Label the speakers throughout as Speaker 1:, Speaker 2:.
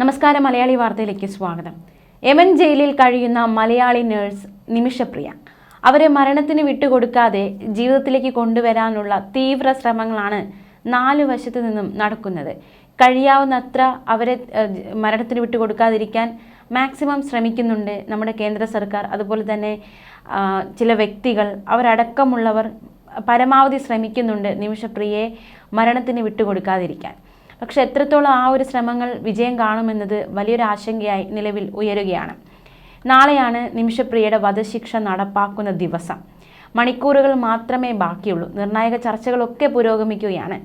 Speaker 1: നമസ്കാരം മലയാളി വാർത്തയിലേക്ക് സ്വാഗതം. എമൻ ജയിലിൽ കഴിയുന്ന മലയാളി നേഴ്സ് നിമിഷപ്രിയ. അവരെ മരണത്തിന് വിട്ടുകൊടുക്കാതെ ജീവിതത്തിലേക്ക് കൊണ്ടുവരാനുള്ള തീവ്ര ശ്രമങ്ങളാണ് നാല് വശത്തു നിന്നും നടക്കുന്നത്. കഴിയാവുന്നത്ര അവരെ മരണത്തിന് വിട്ടുകൊടുക്കാതിരിക്കാൻ മാക്സിമം ശ്രമിക്കുന്നുണ്ട് നമ്മുടെ കേന്ദ്ര സർക്കാർ. അതുപോലെ തന്നെ ചില വ്യക്തികൾ അവരടക്കമുള്ളവർ പരമാവധി ശ്രമിക്കുന്നുണ്ട് നിമിഷപ്രിയയെ മരണത്തിന് വിട്ടുകൊടുക്കാതിരിക്കാൻ. പക്ഷെ എത്രത്തോളം ആ ഒരു ശ്രമങ്ങൾ വിജയം കാണുമെന്നത് വലിയൊരു ആശങ്കയായി നിലവിൽ ഉയരുകയാണ്. നാളെയാണ് നിമിഷപ്രിയയുടെ വധശിക്ഷ നടപ്പാക്കുന്ന ദിവസം. മണിക്കൂറുകൾ മാത്രമേ ബാക്കിയുള്ളൂ. നിർണായക ചർച്ചകളൊക്കെ പുരോഗമിക്കുകയാണ്.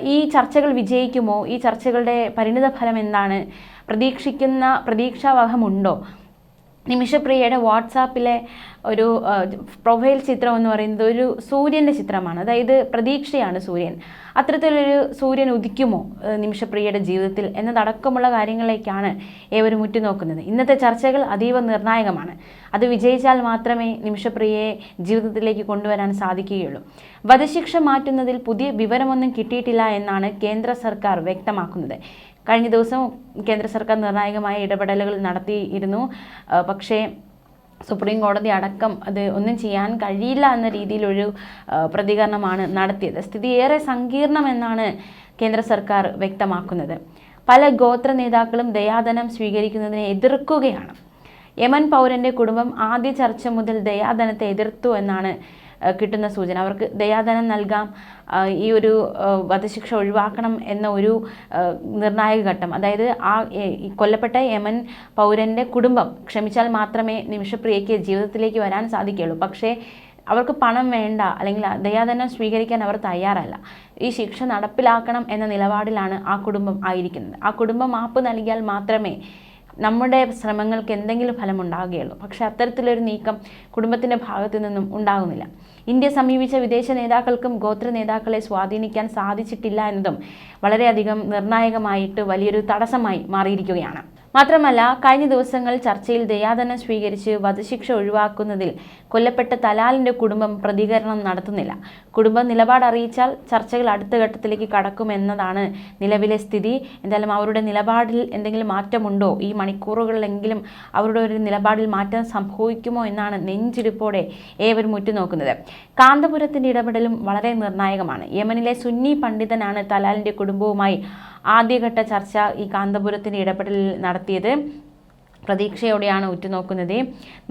Speaker 1: ഈ ചർച്ചകൾ വിജയിക്കുമോ? ഈ ചർച്ചകളുടെ പരിണിത ഫലം എന്താണ്? പ്രതീക്ഷിക്കുന്ന പ്രതീക്ഷാവഹമുണ്ടോ? നിമിഷപ്രിയയുടെ വാട്സാപ്പിലെ ഒരു പ്രൊഫൈൽ ചിത്രം എന്ന് പറയുന്നത് ഒരു സൂര്യന്റെ ചിത്രമാണ്. അതായത് പ്രതീക്ഷയാണ് സൂര്യൻ. അത്തരത്തിലൊരു സൂര്യൻ ഉദിക്കുമോ നിമിഷപ്രിയയുടെ ജീവിതത്തിൽ എന്നതടക്കമുള്ള കാര്യങ്ങളിലേക്കാണ് ഏവരും ഉറ്റുനോക്കുന്നത്. ഇന്നത്തെ ചർച്ചകൾ അതീവ നിർണായകമാണ്. അത് വിജയിച്ചാൽ മാത്രമേ നിമിഷപ്രിയയെ ജീവിതത്തിലേക്ക് കൊണ്ടുവരാൻ സാധിക്കുകയുള്ളൂ. വധശിക്ഷ മാറ്റുന്നതിൽ പുതിയ വിവരമൊന്നും കിട്ടിയിട്ടില്ല എന്നാണ് കേന്ദ്ര സർക്കാർ വ്യക്തമാക്കുന്നത്. കഴിഞ്ഞ ദിവസം കേന്ദ്ര സർക്കാർ നിർണായകമായ ഇടപെടലുകൾ നടത്തിയിരുന്നു. പക്ഷേ സുപ്രീം കോടതി അടക്കം അത് ഒന്നും ചെയ്യാൻ കഴിയില്ല എന്ന രീതിയിലൊരു പ്രതികരണമാണ് നടത്തിയത്. സ്ഥിതി ഏറെ സങ്കീർണമെന്നാണ് കേന്ദ്ര സർക്കാർ വ്യക്തമാക്കുന്നത്. പല ഗോത്ര നേതാക്കളും ദയാധനം സ്വീകരിക്കുന്നതിനെ എതിർക്കുകയാണ്. യമൻ പൗരന്റെ കുടുംബം ആദ്യ ചർച്ച മുതൽ ദയാധനത്തെ എതിർത്തു എന്നാണ് കിട്ടുന്ന സൂചന. അവർക്ക് ദയാധനം നൽകാം. ഈ ഒരു വധശിക്ഷ ഒഴിവാക്കണം എന്ന ഒരു നിർണായക ഘട്ടം. അതായത് ആ കൊല്ലപ്പെട്ട യമൻ പൗരന്റെ കുടുംബം ക്ഷമിച്ചാൽ മാത്രമേ നിമിഷപ്രിയയ്ക്ക് ജീവിതത്തിലേക്ക് വരാൻ സാധിക്കുകയുള്ളൂ. പക്ഷേ അവർക്ക് പണം വേണ്ട അല്ലെങ്കിൽ ദയാധനം സ്വീകരിക്കാൻ അവർ തയ്യാറല്ല. ഈ ശിക്ഷ നടപ്പിലാക്കണം എന്ന നിലപാടിലാണ് ആ കുടുംബം ആയിരിക്കുന്നത്. ആ കുടുംബം മാപ്പ് നൽകിയാൽ മാത്രമേ നമ്മുടെ ശ്രമങ്ങൾക്ക് എന്തെങ്കിലും ഫലം ഉണ്ടാവുകയുള്ളൂ പക്ഷേ അത്തരത്തിലൊരു നീക്കം കുടുംബത്തിന്റെ ഭാഗത്തു നിന്നും ഉണ്ടാകുന്നില്ല. ഇന്ത്യ സമീപിച്ച വിദേശ നേതാക്കൾക്കും ഗോത്ര നേതാക്കളെ സ്വാധീനിക്കാൻ സാധിച്ചിട്ടില്ല എന്നതും വളരെയധികം നിർണായകമായിട്ട് വലിയൊരു തടസ്സമായി മാറിയിരിക്കുകയാണ്. മാത്രമല്ല കഴിഞ്ഞ ദിവസങ്ങൾ ചർച്ചയിൽ ദയാധനം സ്വീകരിച്ച് വധശിക്ഷ ഒഴിവാക്കുന്നതിൽ കൊല്ലപ്പെട്ട തലാലിന്റെ കുടുംബം പ്രതികരണം നടത്തുന്നില്ല. കുടുംബം നിലപാട് അറിയിച്ചാൽ ചർച്ചകൾ അടുത്ത ഘട്ടത്തിലേക്ക് കടക്കുമെന്നതാണ് നിലവിലെ സ്ഥിതി. എന്തായാലും അവരുടെ നിലപാടിൽ എന്തെങ്കിലും മാറ്റമുണ്ടോ? ഈ മണിക്കൂറുകളിലെങ്കിലും അവരുടെ ഒരു നിലപാടിൽ മാറ്റം സംഭവിക്കുമോ എന്നാണ് നെഞ്ചിരിപ്പോടെ ഏവരും ഉറ്റുനോക്കുന്നത്. കാന്തപുരത്തിന്റെ ഇടപെടലും വളരെ നിർണായകമാണ്. യമനിലെ സുന്നി പണ്ഡിതനാണ് തലാലിന്റെ കുടുംബവുമായി ആദ്യഘട്ട ചർച്ച ഈ കാന്തപുരത്തിന്റെ ഇടപെടലിൽ നടത്തിയത്. പ്രതീക്ഷയോടെയാണ് ഉറ്റുനോക്കുന്നത്.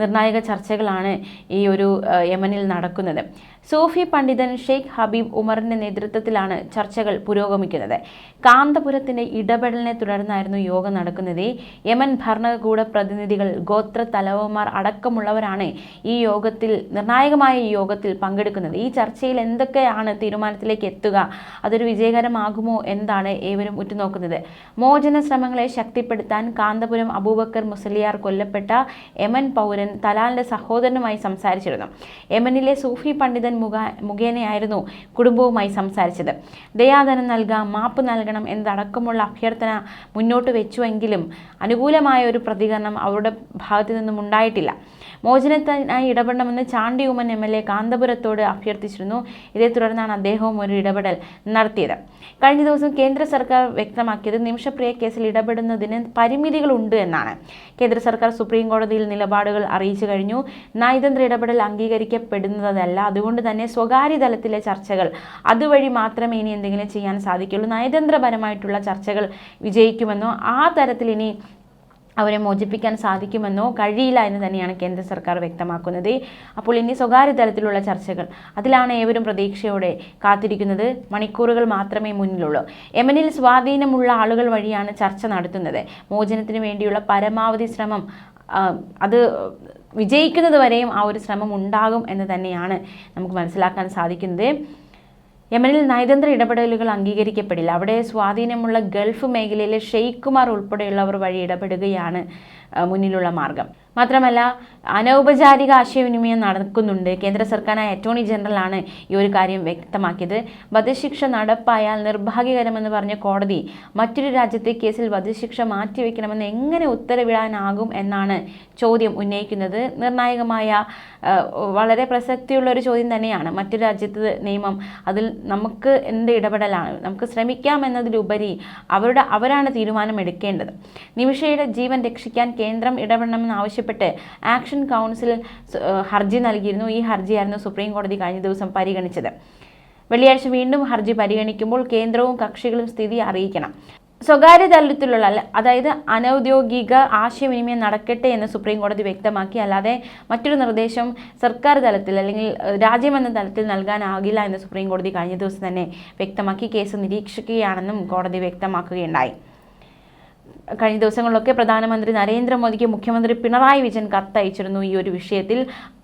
Speaker 1: നിർണായക ചർച്ചകളാണ് ഈ ഒരു യമനിൽ നടക്കുന്നത്. സൂഫി പണ്ഡിതൻ ഷെയ്ഖ് ഹബീബ് ഉമറിന്റെ നേതൃത്വത്തിലാണ് ചർച്ചകൾ പുരോഗമിക്കുന്നത്. കാന്തപുരത്തിന്റെ ഇടപെടലിനെ തുടർന്നായിരുന്നു യോഗം നടക്കുന്നത്. യമൻ ഭരണകൂട പ്രതിനിധികൾ ഗോത്ര തലവന്മാർ അടക്കമുള്ളവരാണ് ഈ യോഗത്തിൽ നിർണായകമായ ഈ യോഗത്തിൽ പങ്കെടുക്കുന്നത്. ഈ ചർച്ചയിൽ എന്തൊക്കെയാണ് തീരുമാനത്തിലേക്ക് എത്തുക? അതൊരു വിജയകരമാകുമോ? എന്താണ് ഏവരും ഉറ്റുനോക്കുന്നത്? മോചന ശ്രമങ്ങളെ ശക്തിപ്പെടുത്താൻ കാന്തപുരം അബൂബക്കർ മുസലിയാർ കൊല്ലപ്പെട്ട യമൻ പൗരൻ തലാലിന്റെ സഹോദരനുമായി സംസാരിച്ചിരുന്നു. യമനിലെ സൂഫി പണ്ഡിതൻ മുഖ മുഖേനയായിരുന്നു കുടുംബവുമായി സംസാരിച്ചത്. ദയാധനം നൽകാം മാപ്പ് നൽകണം എന്നതടക്കമുള്ള അഭ്യർത്ഥന മുന്നോട്ട് വെച്ചുവെങ്കിലും അനുകൂലമായ ഒരു പ്രതികരണം അവരുടെ ഭാഗത്തു നിന്നും ഉണ്ടായിട്ടില്ല. മോചനത്തിനായി ഇടപെടണമെന്ന് Chandy Oommen M L A കാന്തപുരത്തോട് അഭ്യർത്ഥിച്ചിരുന്നു. ഇതേ തുടർന്നാണ് അദ്ദേഹവും ഒരു ഇടപെടൽ നടത്തിയത്. കഴിഞ്ഞ ദിവസം കേന്ദ്ര സർക്കാർ വ്യക്തമാക്കിയത് നിമിഷപ്രിയ കേസിൽ ഇടപെടുന്നതിന് പരിമിതികളുണ്ട് എന്നാണ്. കേന്ദ്ര സർക്കാർ സുപ്രീം കോടതിയിൽ നിലപാടുകൾ അറിയിച്ചു കഴിഞ്ഞു. നയതന്ത്ര ഇടപെടൽ അംഗീകരിക്കപ്പെടുന്നതല്ല. അതുകൊണ്ട് തന്നെ സ്വകാര്യ തലത്തിലെ ചർച്ചകൾ അതുവഴി മാത്രമേ ഇനി എന്തെങ്കിലും ചെയ്യാൻ സാധിക്കുള്ളൂ നയതന്ത്രപരമായിട്ടുള്ള ചർച്ചകൾ വിജയിക്കുമെന്നോ ആ തരത്തിൽ ഇനി അവരെ മോചിപ്പിക്കാൻ സാധിക്കുമെന്നോ കഴിയില്ല എന്ന് തന്നെയാണ് കേന്ദ്ര സർക്കാർ വ്യക്തമാക്കുന്നത്. അപ്പോൾ ഇനി സ്വകാര്യ തലത്തിലുള്ള ചർച്ചകൾ. അതിലാണ് ഏവരും പ്രതീക്ഷയോടെ കാത്തിരിക്കുന്നത്. മണിക്കൂറുകൾ മാത്രമേ മുന്നിലുള്ളൂ. യമനിൽ സ്വാധീനമുള്ള ആളുകൾ വഴിയാണ് ചർച്ച നടത്തുന്നത്. മോചനത്തിന് വേണ്ടിയുള്ള പരമാവധി ശ്രമം അത് വിജയിക്കുന്നത് വരെയും ആ ഒരു ശ്രമം ഉണ്ടാകും എന്ന് തന്നെയാണ് നമുക്ക് മനസ്സിലാക്കാൻ സാധിക്കുന്നത്. യമനിൽ നയതന്ത്ര ഇടപെടലുകൾ അംഗീകരിക്കപ്പെടില്ല. അവിടെ സ്വാധീനമുള്ള ഗൾഫ് മേഖലയിലെ ഷെയ്ഖുമാർ ഉൾപ്പെടെയുള്ളവർ വഴി ഇടപെടുകയാണ് മുന്നിലുള്ള മാർഗം. മാത്രമല്ല അനൗപചാരിക ആശയവിനിമയം നടക്കുന്നുണ്ട്. കേന്ദ്ര സർക്കാരായ അറ്റോർണി ജനറലാണ് ഈ ഒരു കാര്യം വ്യക്തമാക്കിയത്. വധശിക്ഷ നടപ്പായാൽ നിർഭാഗ്യകരമെന്ന് പറഞ്ഞ കോടതി മറ്റൊരു രാജ്യത്തെ കേസിൽ വധശിക്ഷ മാറ്റിവെക്കണമെന്ന് എങ്ങനെ ഉത്തരവിടാനാകും എന്നാണ് ചോദ്യം ഉന്നയിക്കുന്നത്. നിർണായകമായ വളരെ പ്രസക്തിയുള്ള ഒരു ചോദ്യം തന്നെയാണ്. മറ്റൊരു രാജ്യത്ത് നിയമം അതിൽ നമുക്ക് എന്ത് ഇടപെടലാണ്? നമുക്ക് ശ്രമിക്കാം എന്നതിലുപരി അവരുടെ അവരാണ് തീരുമാനം എടുക്കേണ്ടത് നിമിഷയുടെ ജീവൻ രക്ഷിക്കാൻ കേന്ദ്രം ഇടപെടണമെന്ന് ആവശ്യപ്പെട്ട് ആക്ഷൻ കൗൺസിൽ ഹർജി നൽകിയിരുന്നു. ഈ ഹർജിയായിരുന്നു സുപ്രീം കോടതി കഴിഞ്ഞ ദിവസം പരിഗണിച്ചത്. വെള്ളിയാഴ്ച വീണ്ടും ഹർജി പരിഗണിക്കുമ്പോൾ കേന്ദ്രവും കക്ഷികളും സ്ഥിതി അറിയിക്കണം. സ്വകാര്യ തലത്തിലുള്ള അതായത് അനൗദ്യോഗിക ആശയവിനിമയം നടക്കട്ടെ എന്ന് സുപ്രീം കോടതി വ്യക്തമാക്കി. അല്ലാതെ മറ്റൊരു നിർദ്ദേശം സർക്കാർ തലത്തിൽ അല്ലെങ്കിൽ രാജ്യമെന്ന തലത്തിൽ നൽകാനാകില്ല എന്ന് സുപ്രീം കോടതി കഴിഞ്ഞ ദിവസം തന്നെ വ്യക്തമാക്കി. കേസ് നിരീക്ഷിക്കുകയാണെന്നും കോടതി വ്യക്തമാക്കുകയുണ്ടായി. കഴിഞ്ഞ ദിവസങ്ങളിലൊക്കെ പ്രധാനമന്ത്രി നരേന്ദ്രമോദിക്ക് മുഖ്യമന്ത്രി പിണറായി വിജയൻ കത്തയച്ചിരുന്നു ഈ ഒരു വിഷയത്തിൽ.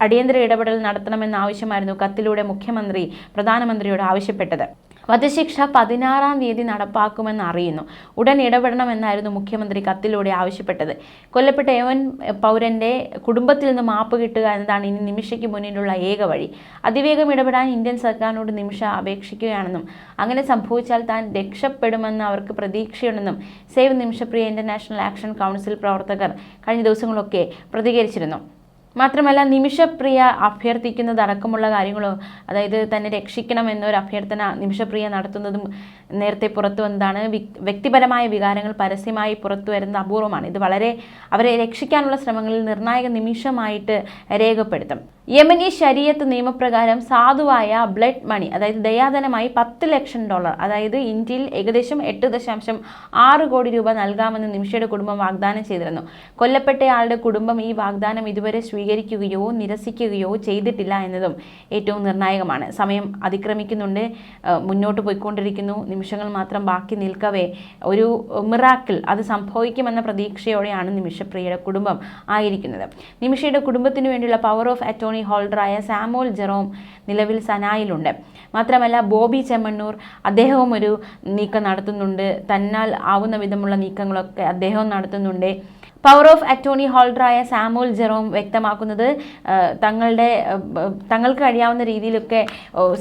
Speaker 1: അടിയന്തര ഇടപെടൽ നടത്തണമെന്ന ആവശ്യമായിരുന്നു കത്തിലൂടെ മുഖ്യമന്ത്രി പ്രധാനമന്ത്രിയോട് ആവശ്യപ്പെട്ടത്. വധശിക്ഷ പതിനാറാം തീയതി നടപ്പാക്കുമെന്ന് അറിയുന്നു. ഉടൻ ഇടപെടണമെന്നായിരുന്നു മുഖ്യമന്ത്രി കത്തിലൂടെ ആവശ്യപ്പെട്ടത്. കൊല്ലപ്പെട്ട യവൻ പൗരന്റെ കുടുംബത്തിൽ നിന്ന് മാപ്പ് കിട്ടുക എന്നതാണ് ഇനി നിമിഷയ്ക്ക് മുന്നിലുള്ള ഏക വഴി. അതിവേഗം ഇടപെടാൻ ഇന്ത്യൻ സർക്കാരിനോട് നിമിഷ അപേക്ഷിക്കുകയാണെന്നും അങ്ങനെ സംഭവിച്ചാൽ താൻ രക്ഷപ്പെടുമെന്ന് അവർക്ക് പ്രതീക്ഷയുണ്ടെന്നും save Nimishapriya international action council പ്രവർത്തകർ കഴിഞ്ഞ ദിവസങ്ങളൊക്കെ പ്രതികരിച്ചിരുന്നു. മാത്രമല്ല നിമിഷപ്രിയ അഭ്യർത്ഥിക്കുന്നതടക്കമുള്ള കാര്യങ്ങളോ അതായത് തന്നെ രക്ഷിക്കണം എന്നൊരു അഭ്യർത്ഥന നിമിഷപ്രിയ നടത്തുന്നതും നേരത്തെ പുറത്തു വന്നതാണ്. വ്യക്തിപരമായ വികാരങ്ങൾ പരസ്യമായി പുറത്തു വരുന്നത് അപൂർവമാണ്. ഇത് വളരെ അവരെ രക്ഷിക്കാനുള്ള ശ്രമങ്ങളിൽ നിർണായക നിമിഷമായിട്ട് രേഖപ്പെടുത്തും. യമനി ശരീരത്ത് നിയമപ്രകാരം സാധുവായ ബ്ലഡ് മണി അതായത് ദയാധനമായി പത്ത് ലക്ഷം ഡോളർ അതായത് ഇന്ത്യയിൽ ഏകദേശം എട്ട് ദശാംശം ആറ് കോടി രൂപ നൽകാമെന്ന് നിമിഷയുടെ കുടുംബം വാഗ്ദാനം ചെയ്തിരുന്നു. കൊല്ലപ്പെട്ടയാളുടെ കുടുംബം ഈ വാഗ്ദാനം ഇതുവരെ സ്വീകരിക്കുകയോ നിരസിക്കുകയോ ചെയ്തിട്ടില്ല എന്നതും ഏറ്റവും നിർണായകമാണ്. സമയം അതിക്രമിക്കുന്നുണ്ട് മുന്നോട്ട് പോയിക്കൊണ്ടിരിക്കുന്നു. നിമിഷങ്ങൾ മാത്രം ബാക്കി നിൽക്കവേ. ഒരു മിറാക്കിൾ അത് സംഭവിക്കുമെന്ന പ്രതീക്ഷയോടെയാണ് നിമിഷപ്രിയയുടെ കുടുംബം ആയിരിക്കുന്നത്. നിമിഷയുടെ കുടുംബത്തിന് വേണ്ടിയുള്ള പവർ ഓഫ് അറ്റോർണി ഹോൾഡറായ സാമോൽ ജെറോം നിലവിൽ സനായിലുണ്ട്. മാത്രമല്ല ബോബി ചെമ്മണ്ണൂർ അദ്ദേഹവും ഒരു നീക്കം നടത്തുന്നുണ്ട്. തന്നാൽ ആവുന്ന വിധമുള്ള നീക്കങ്ങളൊക്കെ അദ്ദേഹവും നടത്തുന്നുണ്ട്. പവർ ഓഫ് അറ്റോർണി ഹോൾഡറായ സാമുൽ ജെറോം വ്യക്തമാക്കുന്നത് തങ്ങളുടെ തങ്ങൾക്ക് കഴിയാവുന്ന രീതിയിലൊക്കെ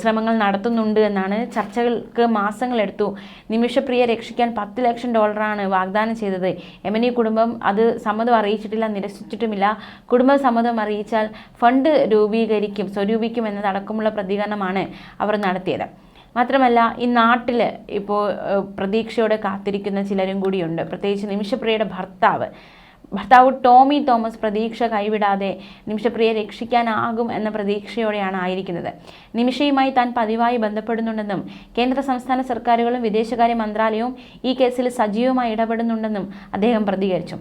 Speaker 1: ശ്രമങ്ങൾ നടത്തുന്നുണ്ട് എന്നാണ് ചർച്ചകൾക്ക് മാസങ്ങളെടുത്തു. നിമിഷപ്രിയ രക്ഷിക്കാൻ പത്ത് ലക്ഷം ഡോളറാണ് വാഗ്ദാനം ചെയ്തത്. എമനി കുടുംബം അത് സമ്മതം അറിയിച്ചിട്ടില്ല നിരസിച്ചിട്ടുമില്ല. കുടുംബ സമ്മതം അറിയിച്ചാൽ ഫണ്ട് രൂപീകരിക്കും സ്വരൂപിക്കും എന്നതടക്കമുള്ള പ്രതികരണമാണ് അവർ നടത്തിയത്. മാത്രമല്ല ഈ നാട്ടിൽ ഇപ്പോൾ പ്രതീക്ഷയോടെ കാത്തിരിക്കുന്ന ചിലരും കൂടിയുണ്ട്. പ്രത്യേകിച്ച് നിമിഷപ്രിയയുടെ ഭർത്താവ് ഭർത്താവ് ടോമി തോമസ് പ്രതീക്ഷ കൈവിടാതെ നിമിഷപ്രിയെ രക്ഷിക്കാനാകും എന്ന പ്രതീക്ഷയോടെയാണ് ആയിരിക്കുന്നത്. നിമിഷയുമായി താൻ പതിവായി ബന്ധപ്പെടുന്നുണ്ടെന്നും കേന്ദ്ര സംസ്ഥാന സർക്കാരുകളും വിദേശകാര്യ മന്ത്രാലയവും ഈ കേസിൽ സജീവമായി ഇടപെടുന്നുണ്ടെന്നും അദ്ദേഹം പ്രതികരിച്ചു.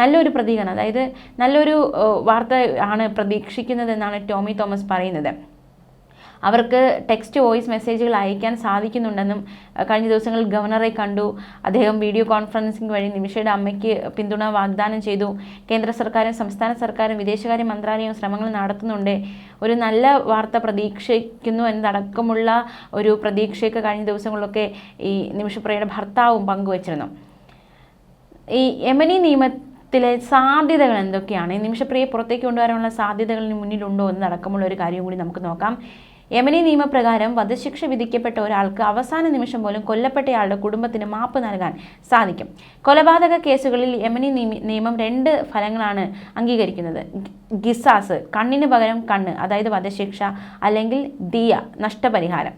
Speaker 1: നല്ലൊരു പ്രതികരണം അതായത് നല്ലൊരു വാർത്ത ആണ് പ്രതീക്ഷിക്കുന്നതെന്നാണ് ടോമി തോമസ് പറയുന്നത്. അവർക്ക് ടെക്സ്റ്റ് വോയിസ് മെസ്സേജുകൾ അയക്കാൻ സാധിക്കുന്നുണ്ടെന്നും കഴിഞ്ഞ ദിവസങ്ങളിൽ ഗവർണറെ കണ്ടു. അദ്ദേഹം വീഡിയോ കോൺഫറൻസിംഗ് വഴി നിമിഷയുടെ അമ്മയ്ക്ക് പിന്തുണ വാഗ്ദാനം ചെയ്തു. കേന്ദ്ര സർക്കാരും സംസ്ഥാന സർക്കാരും വിദേശകാര്യ മന്ത്രാലയവും ശ്രമങ്ങൾ നടത്തുന്നുണ്ട്. ഒരു നല്ല വാർത്ത പ്രതീക്ഷിക്കുന്നു എന്നതടക്കമുള്ള ഒരു പ്രതീക്ഷയൊക്കെ കഴിഞ്ഞ ദിവസങ്ങളിലൊക്കെ ഈ നിമിഷപ്രിയയുടെ ഭർത്താവും പങ്കുവച്ചിരുന്നു. ഈ യമനി നിയമത്തിലെ സാധ്യതകൾ എന്തൊക്കെയാണ്? നിമിഷപ്രിയെ പുറത്തേക്ക് കൊണ്ടുവരാനുള്ള സാധ്യതകളിന് മുന്നിലുണ്ടോ എന്നതടക്കമുള്ള ഒരു കാര്യം കൂടി നമുക്ക് നോക്കാം. യമനി നിയമപ്രകാരം വധശിക്ഷ വിധിക്കപ്പെട്ട ഒരാൾക്ക് അവസാന നിമിഷം പോലും കൊല്ലപ്പെട്ടയാളുടെ കുടുംബത്തിന് മാപ്പ് നൽകാൻ സാധിക്കും. കൊലപാതക കേസുകളിൽ യമനി നിയമം രണ്ട് ഫലങ്ങളാണ് അംഗീകരിക്കുന്നത്. ഗിസാസ് കണ്ണിന് പകരം കണ്ണ് അതായത് വധശിക്ഷ അല്ലെങ്കിൽ ദിയ നഷ്ടപരിഹാരം.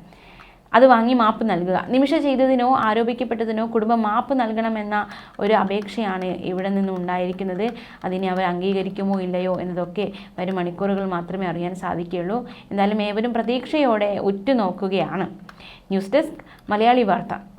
Speaker 1: അത് വാങ്ങി മാപ്പ് നൽകുക. നിമിഷ ചെയ്തതിനോ ആരോപിക്കപ്പെട്ടതിനോ കുടുംബം മാപ്പ് നൽകണമെന്ന ഒരു അപേക്ഷയാണ് ഇവിടെ നിന്ന് ഉണ്ടായിരിക്കുന്നത്. അതിനെ അവർ അംഗീകരിക്കുമോ ഇല്ലയോ എന്നതൊക്കെ വരും മണിക്കൂറുകൾ മാത്രമേ അറിയാൻ സാധിക്കുകയുള്ളൂ. എന്തായാലും ഏവരും പ്രതീക്ഷയോടെ ഉറ്റുനോക്കുകയാണ്. ന്യൂസ് ഡെസ്ക് മലയാളി വാർത്ത.